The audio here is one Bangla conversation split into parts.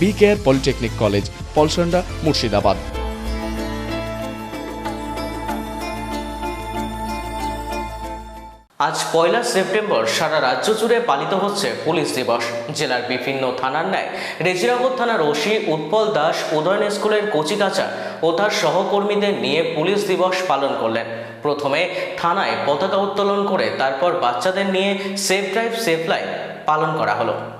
B care polytechnic college, Polsonda, Murshidabad. আজ পয়লা সেপ্টেম্বর সারা রাজ্য জুড়ে পালিত হচ্ছে পুলিশ দিবস। জেলার বিভিন্ন থানার ন্যায় রেজিরাগর থানার ওসি উৎপল দাস, উদয়ন স্কুলের কচিকাচা ও তার সহকর্মীদের নিয়ে পুলিশ দিবস পালন করলেন। প্রথমে থানায় পতাকা উত্তোলন করে তারপর বাচ্চাদের নিয়ে সেফ ড্রাইভ, সেফ লাইফ পালন করা হলো।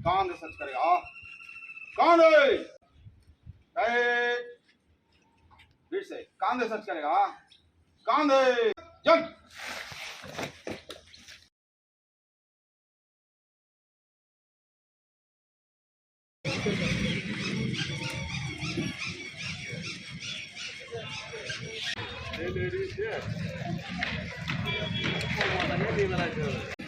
कान सर्च करेगा? हाँ। कान फिर से कान सर्च करेगा? हाँ। कान jump Hey, ladies, yeah.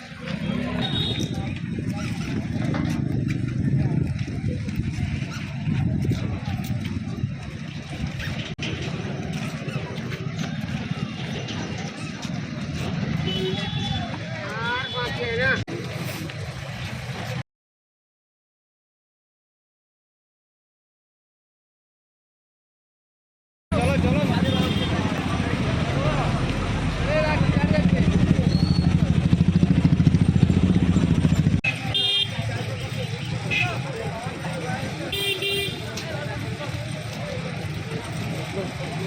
B